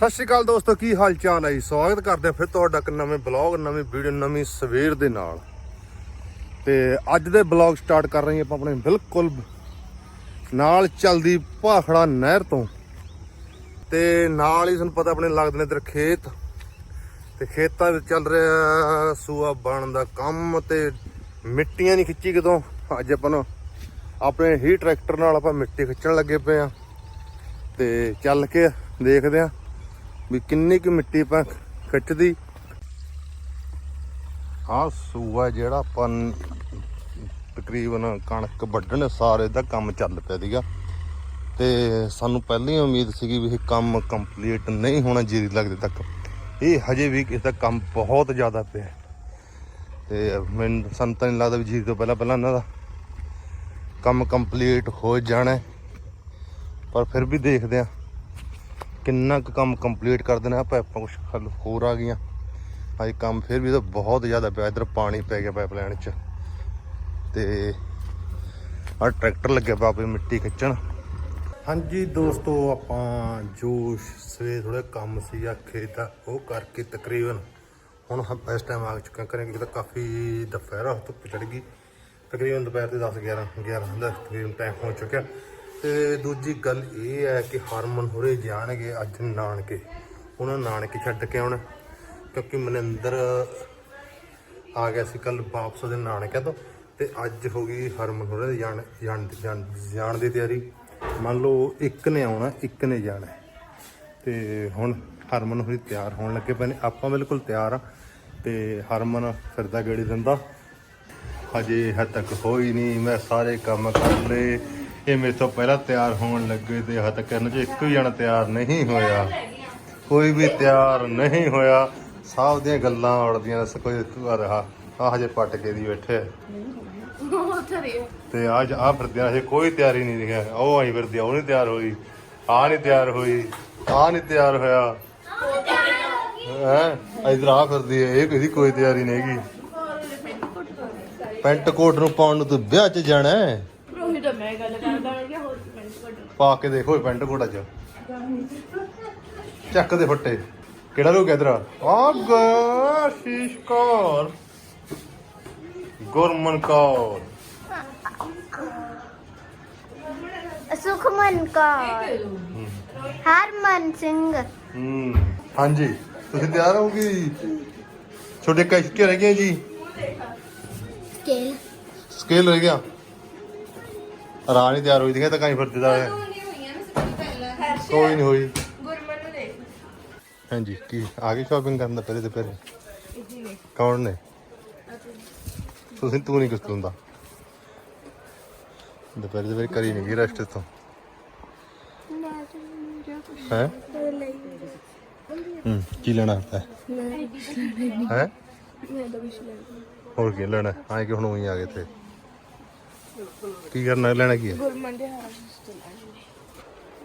ਸਤਿ ਸ਼੍ਰੀ ਅਕਾਲ ਦੋਸਤੋ, ਕੀ ਹਾਲ ਚਾਲ ਹੈ ਜੀ? ਸਵਾਗਤ ਕਰਦੇ ਹਾਂ ਫਿਰ ਤੁਹਾਡਾ ਇੱਕ ਨਵੇਂ ਬਲੌਗ, ਨਵੀਂ ਵੀਡੀਓ ਨਵੀਂ ਸਵੇਰ ਦੇ ਨਾਲ। ਤੇ ਅੱਜ ਦੇ ਬਲੌਗ ਸਟਾਰਟ ਕਰ ਰਹੇ ਹਾਂ ਆਪਾਂ ਆਪਣੇ ਬਿਲਕੁਲ ਨਾਲ ਚੱਲਦੀ ਭਾਖੜਾ ਨਹਿਰ ਤੋਂ। ਤੇ ਨਾਲ ਹੀ ਤੁਹਾਨੂੰ ਪਤਾ ਆਪਣੇ ਲੱਗਦੇ ਨੇ ਇੱਧਰ ਖੇਤ। ਤੇ ਖੇਤਾਂ ਵਿੱਚ ਚੱਲ ਰਿਹਾ ਸੂਆ ਬਣ ਦਾ ਕੰਮ ਤੇ ਮਿੱਟੀਆਂ ਨਹੀਂ ਖਿੱਚੀ ਕਿਤੋਂ। ਅੱਜ ਆਪਾਂ ਨੂੰ ਆਪਣੇ ਹੀ ਟਰੈਕਟਰ ਨਾਲ ਆਪਾਂ ਮਿੱਟੀ ਖਿੱਚਣ ਲੱਗੇ ਪਏ ਆ ਤੇ ਚੱਲ ਕੇ ਦੇਖਦੇ ਆ ਵੀ ਕਿੰਨੀ ਕੁ ਮਿੱਟੀ ਆਪਾਂ ਖਿੱਚਦੀ। ਆ ਸੂਆ ਜਿਹੜਾ ਆਪਾਂ ਤਕਰੀਬਨ ਕਣਕ ਵੱਢਣ ਸਾਰੇ ਦਾ ਕੰਮ ਚੱਲ ਪਿਆ ਸੀਗਾ। ਤੇ ਸਾਨੂੰ ਪਹਿਲਾਂ ਹੀ ਉਮੀਦ ਸੀਗੀ ਵੀ ਇਹ ਕੰਮ ਕੰਪਲੀਟ ਨਹੀਂ ਹੋਣਾ ਜੀਰੀ ਲੱਗਦੇ ਤੱਕ। ਇਹ ਹਜੇ ਵੀ ਇਸ ਦਾ ਕੰਮ ਬਹੁਤ ਜ਼ਿਆਦਾ ਪਿਆ। ਤੇ ਮੈਨੂੰ ਸਾਨੂੰ ਤਾਂ ਨਹੀਂ ਲੱਗਦਾ ਵੀ ਜੀਰੀ ਤੋਂ ਪਹਿਲਾਂ ਪਹਿਲਾਂ ਇਹਨਾਂ ਦਾ ਕੰਮ ਕੰਪਲੀਟ ਹੋ ਜਾਣਾ। ਪਰ ਫਿਰ ਵੀ ਦੇਖਦੇ ਆ ਕਿੰਨਾ ਕੁ ਕੰਮ ਕੰਪਲੀਟ ਕਰ ਦੇਣਾ ਪਾਈਪਾਂ ਕੁਛ ਹੋਰ ਆ ਗਈਆਂ। ਅਜੇ ਕੰਮ ਫਿਰ ਵੀ ਤਾਂ ਬਹੁਤ ਜ਼ਿਆਦਾ ਪਿਆ, ਇਧਰ ਪਾਣੀ ਪੈ ਗਿਆ ਪਾਈਪਲਾਈਨ 'ਚ। ਤੇ ਆ ਟਰੈਕਟਰ ਲੱਗਿਆ ਪਿਆ ਮਿੱਟੀ ਖਿੱਚਣ। ਹਾਂਜੀ ਦੋਸਤੋ, ਆਪਾਂ ਜੋ ਸਵੇਰ ਥੋੜਾ ਕੰਮ ਸੀ ਆ ਖੇਤ ਦਾ, ਉਹ ਕਰਕੇ ਤਕਰੀਬਨ ਹੁਣ ਇਸ ਟਾਈਮ ਆ ਚੁੱਕਾ ਕਰਾਂਗੇ ਤਾਂ ਕਾਫੀ ਦੁਪਹਿਰਾ ਧੁੱਪ ਚੜ ਗਈ। ਤਕਰੀਬਨ ਦੁਪਹਿਰ ਦੇ 10 11 11 ਦਾ ਤਕਰੀਬਨ ਟਾਈਮ ਹੋ ਚੁੱਕਿਆ। ਤੇ ਦੂਜੀ ਗੱਲ ਇਹ ਹੈ ਕਿ ਹਰਮਨ ਹੋਰੇ ਜਾਣਗੇ ਅੱਜ ਨਾਨਕੇ। ਉਹਨਾਂ ਨਾਨਕੇ ਛੱਡ ਕੇ ਆਉਣਾ, ਕਿਉਂਕਿ ਮਨਿੰਦਰ ਆ ਗਿਆ ਸੀ ਕੱਲ ਵਾਪਸ ਉਹਦੇ ਨਾਨਕਿਆਂ ਤੋਂ ਤੇ ਅੱਜ ਹੋ ਗਈ ਹਰਮਨ ਹੋਰੇ ਜਾਣ ਜਾਣ, ਜਾਣ- ਜਾਣ ਦੀ ਤਿਆਰੀ। ਮੰਨ ਲਓ ਇੱਕ ਨੇ ਆਉਣਾ, ਇੱਕ ਨੇ ਜਾਣਾ ਤੇ ਹੁਣ ਹਰਮਨ ਹੋਰੀ ਤਿਆਰ ਹੋਣ ਲੱਗੇ ਪਏ ਨੇ। ਆਪਾਂ ਬਿਲਕੁਲ ਤਿਆਰ ਆ ਤੇ ਹਰਮਨ ਫਿਰਦਾ ਗੇੜੀ ਦਿੰਦਾ। ਹਜੇ ਹੱਦ ਤੱਕ ਹੋਈ ਨਹੀਂ, ਮੈਂ ਸਾਰੇ ਕੰਮ ਕਰ ਲਏ। ਇਹ ਮੇਰੇ ਤੋਂ ਪਹਿਲਾਂ ਤਿਆਰ ਹੋਣ ਲੱਗੇ ਤੇ ਤੱਕ ਕਰਨ ਚ ਇੱਕ ਵੀ ਜਣਾ ਤਿਆਰ ਨਹੀਂ ਹੋਇਆ। ਕੋਈ ਵੀ ਤਿਆਰ ਨਹੀਂ ਹੋਇਆ। ਸਭ ਦੀਆਂ ਗੱਲਾਂ ਉੜਦੀਆਂ ਦੱਸ ਕੋਈ ਤੂੰ ਰਹਾ ਆ ਹਜੇ ਪੱਟ ਕੇ ਦੀ ਬੈਠੇ। ਆ। ਤੇ ਅੱਜ ਆ ਫਿਰਦੇ ਆ ਹਜੇ ਕੋਈ ਤਿਆਰੀ ਨਹੀਂ ਦਿਖਿਆ ਉਹ ਆਈ ਫਿਰਦੀ ਆ ਉਹ ਨਹੀਂ ਤਿਆਰ ਹੋਈ ਆ ਨਹੀਂ ਤਿਆਰ ਹੋਈ ਆ ਨਹੀਂ ਤਿਆਰ ਹੋਇਆ। ਹੈ? ਇਧਰ ਆ ਫਿਰਦੀ ਹੈ ਇਹ ਕਿਸੇ ਕੋਈ ਤਿਆਰੀ ਨਹੀਂ ਹੈਗੀ। ਪੈਂਟ ਕੋਟ ਨੂੰ ਪਾਉਣ ਨੂੰ ਤੂੰ ਵਿਆਹ 'ਚ ਜਾਣਾ ਹੈ। ਰੋਹਿਤ ਮੈਂ ਗੱਲ ਕਰਦਾ ਹਾਂ ਕਿ ਹੋਰ ਕਮੈਂਟ ਕਰ ਪਾ ਕੇ ਦੇਖੋ ਇਹ ਪੈਂਟ ਕੋਟ ਅੱਜ। ਚੱਕ ਦੇ ਫੱਟੇ। ਕਿਹੜਾ ਲੋਕ ਇਧਰ? ਆ ਗਾ ਸ਼ੀਸ਼ ਕੌਰ। ਗੁਰਮਨ ਕੌਰ। ਸੁਖਮਨ ਕੌਰ। ਹਰਮਨ ਸਿੰਘ। ਹੂੰ ਹਾਂਜੀ। ਤੁਸੀਂ ਤਿਆਰ ਹੋਗੀ ਛੋਟੇ ਕਸ਼ਕੇ ਰਹਿ ਗਏ ਜੀ? ਸਕੇਲ। ਸਕੇਲ ਰਹਿ ਗਿਆ। ਰਾਣੀ ਤਿਆਰ ਹੋਈ ਦਿਖਿਆ ਤਾਂ ਕਾਈ ਫਿਰਦੇ ਦਾ ਕੋਈ ਨਹੀਂ ਹੋਈ ਗੁਰਮਨ ਨੂੰ ਦੇਖ ਹਾਂਜੀ ਕੀ ਆ ਗਈ ਸ਼ਾਪਿੰਗ ਕਰਨ ਦਾ ਪਹਿਲੇ ਤੇ ਪਹਿਲੇ ਕੌਣ ਨੇ? ਤੁਸੀਂ ਤੂੰ ਨਹੀਂ ਕੁਛ ਤੁੰਦਾ ਦੁਪਹਿਰ ਦੇ ਵੇਲੇ ਕਰੀ ਨਹੀਂ ਗਈ ਰੈਸਟ ਤੋਂ ਹੈ? ਹੂੰ ਕੀ ਲੈਣਾ ਹੈ ਹੈ? ਹੋਰ ਕੀ ਲੈਣਾ? ਆਏ ਕਿ ਹੁਣ ਉਹੀ ਆ ਗਏ ਤੇ ਕੀ ਕਰਨਾ ਲੈਣਾ ਕੀ ਹੈ? ਗੁਰਮਨ ਦੇ ਹਾਰ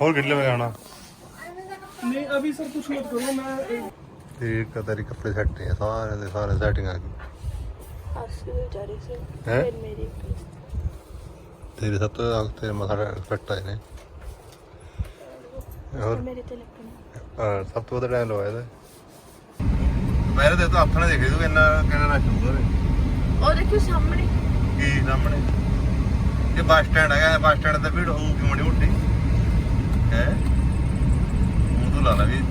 ਹੋਰ ਕਿੱਲੇ ਮੈਂ ਆਣਾ नहीं अभी सर कुछ मत करो मैं ਤੇ ਕਦਾਰੀ ਕੱਪੜੇ ਸੈੱਟ ਹੈ ਸਾਰੇ ਦੇ ਸਾਰੇ ਸੈਟਿੰਗ ਆ ਗਈ ਹੱਸ ਕੇ ਵਿਚਾਰੇ ਸੀ ਹੈ ਫਿਰ ਮੇਰੀ ਤੇਰੇ ਸਭ ਤੋਂ ਆਗ ਤੇ ਮਸਾ ਫਿੱਟ ਆਏ ਨੇ ਹੋਰ ਮੇਰੇ ਤੇ ਲੱਗਣਾ ਹਾਂ, ਸਭ ਤੋਂ ਵੱਧ ਟਾਈਮ ਲਵਾਇਆ ਇਹਦਾ ਮੇਰੇ ਤੇ ਤਾਂ ਹੱਥ ਨਾਲ ਦੇਖੇ ਤੂੰ ਇੰਨਾ ਕਿੰਨਾ ਰਸ਼ ਹੁੰਦਾ ਵੇ ਉਹ ਦੇਖੋ ਸਾਹਮਣੇ ਕੀ ਸਾਹਮਣੇ ਇਹ ਬੱਸ ਸਟੈਂਡ ਹੈਗਾ ਬੱਸ ਸਟੈਂਡ ਤੇ ਭੀੜ ਹੋਊਗੀ ਮੜੀ ਮੋਟੀ ਹੈ। ਉਹ ਤੋਂ ਲਾ ਲਾ ਵੀ।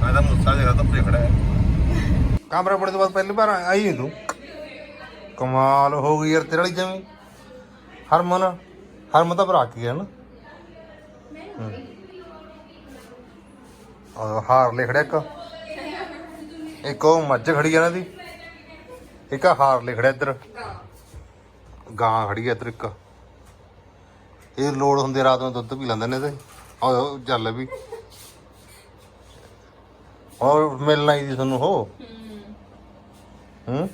ਮੈਂ ਤਾਂ ਮੁੱਸਾ ਜਿਹੜਾ ਧੱਪੇ ਖੜਾ ਹੈ ਕਮਰੇ ਪੜੇ ਤੋਂ ਬਾਅਦ ਪਹਿਲੀ ਵਾਰ ਆਈ ਹੈ ਤੂੰ। ਕਮਾਲ ਹੋ ਗਈ ਯਾਰ ਤੇਰੇ ਵਾਲੀ ਜਮੀ। ਹਰਮਨ ਹਰਮਨ ਤਾਂ ਭਰਾ ਕੀ ਹੈ ਨਾ? ਹਾਰ ਲੈ ਖੜਿਆ ਇੱਕ। ਇੱਕ ਉਹ ਮੱਝ ਖੜੀ ਆ ਨਾ ਦੀ ਇੱਕ ਹਾਰ ਲੈ ਖੜਿਆ ਇੱਧਰ। ਗਾਂ ਖੜੀ ਆ ਇੱਧਰ ਇੱਕ। ਇਹ ਲੋੜ ਹੁੰਦੀ ਰਾਤ ਨੂੰ ਦੁੱਧ ਪੀ ਲੈਂਦੇ ਨੇ ਤੇ। ਆਹ ਚੱਲ ਵੀ। ਹੋਰ ਮਿਲਣਾ ਹੀ ਸੀ ਤੁਹਾਨੂੰ ਹੋ ਹੂੰ?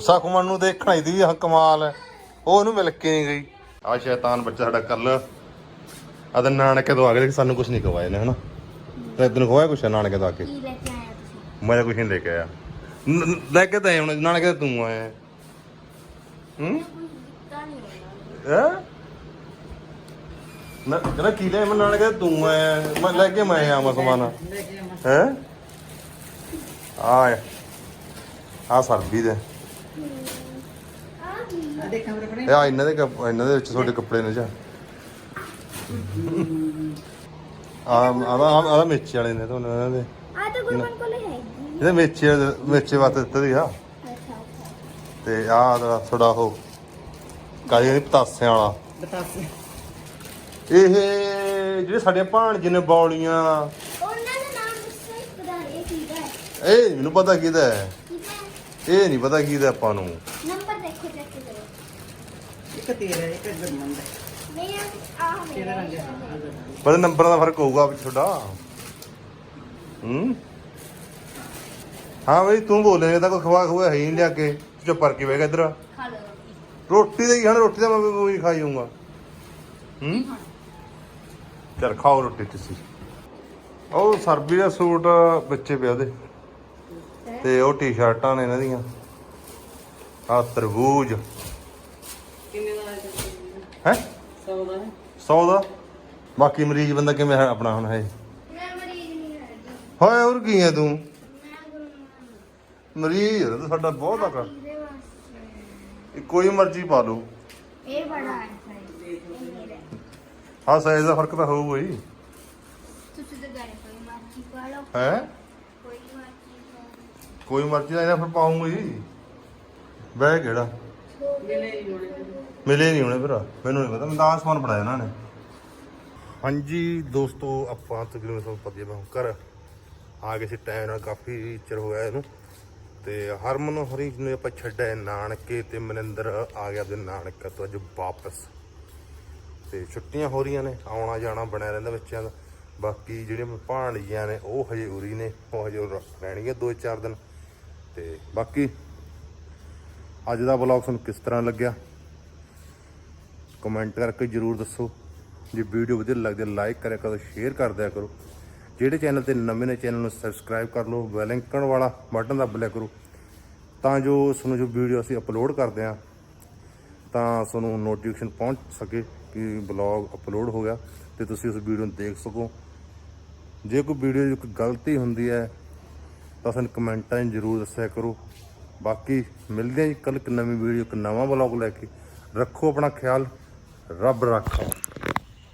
ਸਖਮਨ ਨੂੰ ਦੇਖਣਾ ਹੀ ਦੀ ਆਹ ਕਮਾਲ ਹੈ। ਉਹ ਉਹਨੂੰ ਮਿਲ ਕੇ ਨਹੀਂ ਗਈ। ਆ ਸ਼ੈਤਾਨ ਬੱਚਾ ਸਾਡਾ ਕੱਲ ਅਦਰ ਨਾਨਕੇ ਤੋਂ ਆ ਕੇ ਸਾਨੂੰ ਕੁਝ ਨਹੀਂ ਕਵਾਏ ਨੇ ਹਨਾ? ਤੇ ਤੈਨੂੰ ਖਵਾਇਆ ਕੁਛ ਨਾਨਕੇ ਤੋਂ ਆ ਕੇ? ਕੀ ਲੈ ਕੇ ਆਇਆ ਤੁਸੀਂ? ਮੈਂ ਕੁਛ ਨਹੀਂ ਲੈ ਕੇ ਆਇਆ। ਲੈ ਕੇ ਤਾਂ ਹੁਣ ਨਾਨਕੇ ਤੂੰ ਆਇਆ। ਹੈ। ਹੂੰ? ਤਾਂ ਨਹੀਂ ਹੋਣਾ ਹੈ ਨਾ ਕਹਿੰਦਾ ਕੀ ਲੈ ਮੈਂ ਨਾਨਕੇ ਤੋਂ ਤੂੰ ਆਇਆ ਹੈ। ਮੈਂ ਲੈ ਕੇ ਮੈਂ ਆਵਾਂ ਸਮਾਨ। ਹੈ? ਆ। ਆ ਸਰਬੀ ਦੇ। ਇਹ ਆ ਇਹਨਾਂ ਦੇ ਕੱਪ- ਇਹਨਾਂ ਦੇ ਵਿੱਚ ਤੁਹਾਡੇ ਕੱਪੜੇ ਨੇ ਜਾ? ਆ ਆਦਾ ਆਦਾ ਮੇਚੇ ਵਾਲੇ ਨੇ ਤੁਹਾਨੂੰ ਇਹਨਾਂ ਦੇ। ਆ ਤਾਂ ਗੁਰਮਨ ਕੋਲੇ ਹੈ ਇਹਦੇ ਮੇਚੇ ਮੇਚੇ ਵਾਸਤੇ ਦਿੱਤੇ ਆ ਅੱਛਾ ਅੱਛਾ। ਤੇ ਆ ਥੋੜਾ ਉਹ ਕਾਲੀ ਨਹੀਂ ਪਤਾਸਿਆਂ ਵਾਲਾ। ਬਤਾਸੇ ਇਹ ਜਿਹੜੇ ਸਾਡੇ ਭਾਣਜੇ ਨੇ ਬੌਲੀਆਂ। ਉਹਨਾਂ ਦਾ ਨਾਮ ਦੱਸੋ ਇੱਕ ਦਾ ਇਹ ਕਿਹਦਾ ਹੈ? ਇਹ ਨੀ ਮੈਨੂੰ ਪਤਾ ਕਿਹਦਾ ਹੈ। ਕਿਹਦਾ ਹੈ? ਇਹ ਨਹੀਂ ਪਤਾ ਕਿਹਦਾ ਆਪਾਂ ਨੂੰ। ਨੰਬਰ ਦੇਖੋ ਚੈੱਕ ਕਰੋ। ਇੱਕ ਤੇਰਾ ਇੱਕ ਗੁਰਮਨ ਦਾ ਨਹੀਂ ਆ ਤੇਰਾ ਮੇਰਾ ਰੰਗ ਹੈ। ਪਰ ਨੰਬਰਾਂ ਦਾ ਫ਼ਰਕ ਹੋਊਗਾ ਵੀ ਤੁਹਾਡਾ। ਹੂੰ? ਹਾਂ ਬਈ ਤੂੰ ਬੋਲੇ ਤਾਂ ਕੋਈ ਖਵਾ ਖਵਾ ਹੈ ਹੀ ਨਹੀਂ ਲਿਆ ਕੇ। ਤੂੰ ਚੁੱਪ ਕਰਕੇ ਬਹਿ ਗਿਆ ਇੱਧਰ। ਰੋਟੀ ਦਾ ਹੀ ਖਾਣਾ ਰੋਟੀ ਦਾ ਮੈਂ ਵੀ ਉਹੀ ਖਾਈ ਜਾਊਂਗਾ। ਹੂੰ? ਚਲ ਖਾਓ ਰੋਟੀ ਤੁਸੀਂ। ਉਹ ਸਰਬੀ ਦਾ ਸੂਟ ਬੱਚੇ ਪਿਆ ਉਹਦੇ। ਤੇ ਉਹ ਟੀ-ਸ਼ਰਟਾਂ ਨੇ ਇਹਨਾਂ ਦੀਆਂ। ਆ ਤਰਬੂਜ। ਕਿੰਨੇ ਦਾ ਹੈ ਹੈ? 100 ਦਾ। ਹੈ 100 ਦਾ? ਬਾਕੀ ਮਰੀਜ਼ ਬੰਦਾ ਕਿਵੇਂ ਹੈ ਆਪਣਾ ਹੁਣ ਹੈ ਮੈਂ ਮਰੀਜ਼ ਨਹੀਂ ਹੈਗੀ। ਹੋਏ ਹੋਰ ਕੀ ਹੈ ਤੂੰ? ਮਰੀਜ਼ ਹੈ ਤੂੰ ਸਾਡਾ ਬਹੁਤ ਆਕਾ ਵਾਸਤੇ ਕੋਈ ਮਰਜ਼ੀ ਪਾ ਲਓ। ਇਹ ਬੜਾ ਹੈ ਇਹ ਮੇਰਾ ਹੈ। ਹਾਂ ਸਾਈਜ਼ ਦਾ ਫ਼ਰਕ ਤਾਂ ਹੋਊਗਾ ਹੀ ਤੁਸੀਂ ਤਾਂ ਗਾਣੇ ਕੋਈ ਮਰਜ਼ੀ ਪਾ ਲਓ। ਹੈ? ਕੋਈ ਮਰਜ਼ੀ ਪਾ ਲਓ। ਕੋਈ ਮਰਜ਼ੀ ਦਾ ਇਹਨਾਂ ਫਿਰ ਪਾਉਂਗਾ ਹੀ ਬਹਿ ਕਿਹੜਾ? ਮਿਲੇ ਹੋਣੇ ਨਹੀਂ ਹੋਣੇ ਫਿਰ। ਮੈਨੂੰ ਨਹੀਂ ਪਤਾ ਮੈਂ ਤਾਂ ਆਹ ਸਮਾਨ ਫੜਾਇਆ ਇਹਨਾਂ ਨੇ। ਹਾਂਜੀ ਦੋਸਤੋ ਆਪਾਂ ਤਕਰੀਬਨ ਤੁਹਾਨੂੰ ਪਤਾ ਹੀ ਹੈ ਘਰ। ਆ ਗਏ ਸੀ ਟਾਈਮ ਨਾਲ ਕਾਫੀ ਚਿਰ ਹੋਇਆ ਇਹਨੂੰ। ਤੇ ਹਰਮਨ ਹਰੀ ਨੂੰ ਆਪਾਂ ਛੱਡਿਆ ਨਾਨਕੇ ਤੇ ਮਨਿੰਦਰ ਆ ਗਿਆ ਤੇ ਨਾਨਕਾ ਤੋਂ ਅੱਜ ਵਾਪਸ। ਤੇ ਛੁੱਟੀਆਂ ਹੋ ਰਹੀਆਂ ਨੇ, ਆਉਣਾ ਜਾਣਾ ਬਣਿਆ ਰਹਿੰਦਾ ਬੱਚਿਆਂ ਦਾ। ਬਾਕੀ ਜਿਹੜੇ ਭਾਣਜੀਆਂ ਨੇ, ਉਹ ਹਜੇ ਉਰੀ ਨੇ, ਉਹ ਹਜੇ ਉਰੇ ਰਹਿਣਗੇ ਦੋ ਚਾਰ ਦਿਨ। ਤੇ ਬਾਕੀ ਅੱਜ ਦਾ ਵਲੌਗ ਤੁਹਾਨੂੰ ਕਿਸ ਤਰ੍ਹਾਂ ਲੱਗਿਆ? ਕਮੈਂਟ ਕਰਕੇ ਜਰੂਰ ਦੱਸੋ। ਜੇ ਵੀਡੀਓ ਵਧੀਆ ਲੱਗਦੀ ਲਾਈਕ ਕਰਿਆ ਕਰੋ, ਸ਼ੇਅਰ ਕਰ ਦਿਆ ਕਰੋ। ਜਿਹੜੇ ਚੈਨਲ ਤੇ ਨਵੇਂ ਨੇ, ਚੈਨਲ ਨੂੰ ਸਬਸਕ੍ਰਾਈਬ ਕਰ ਲਓ ਬੈਲ ਆਈਕਨ ਵਾਲਾ ਬਟਨ ਦਬ ਲਿਆ ਕਰੋ। ਤਾਂ ਜੋ ਤੁਹਾਨੂੰ ਜੋ ਵੀਡੀਓ ਅਸੀਂ ਅਪਲੋਡ ਕਰਦੇ ਆ ਤਾਂ ਤੁਹਾਨੂੰ ਨੋਟੀਫਿਕੇਸ਼ਨ ਪਹੁੰਚ ਸਕੇ ਕਿ ਬਲੌਗ ਅਪਲੋਡ ਹੋ ਗਿਆ ਤੇ ਤੁਸੀਂ ਉਸ ਵੀਡੀਓ ਨੂੰ ਦੇਖ ਸਕੋ। ਜੇ ਕੋਈ ਵੀਡੀਓ 'ਚ ਕੋਈ ਗਲਤੀ ਹੁੰਦੀ ਹੈ, ਤਾਂ ਸਾਨੂੰ ਕਮੈਂਟਾਂ 'ਚ ਜ਼ਰੂਰ ਦੱਸਿਆ ਕਰੋ। ਬਾਕੀ ਮਿਲਦੇ ਹਾਂ ਜੀ ਕੱਲ ਇੱਕ ਨਵੀਂ ਵੀਡੀਓ ਇੱਕ ਨਵਾਂ ਬਲੌਗ ਲੈ ਕੇ। ਰੱਖੋ ਆਪਣਾ ਖਿਆਲ, ਰੱਬ ਰੱਖਾ।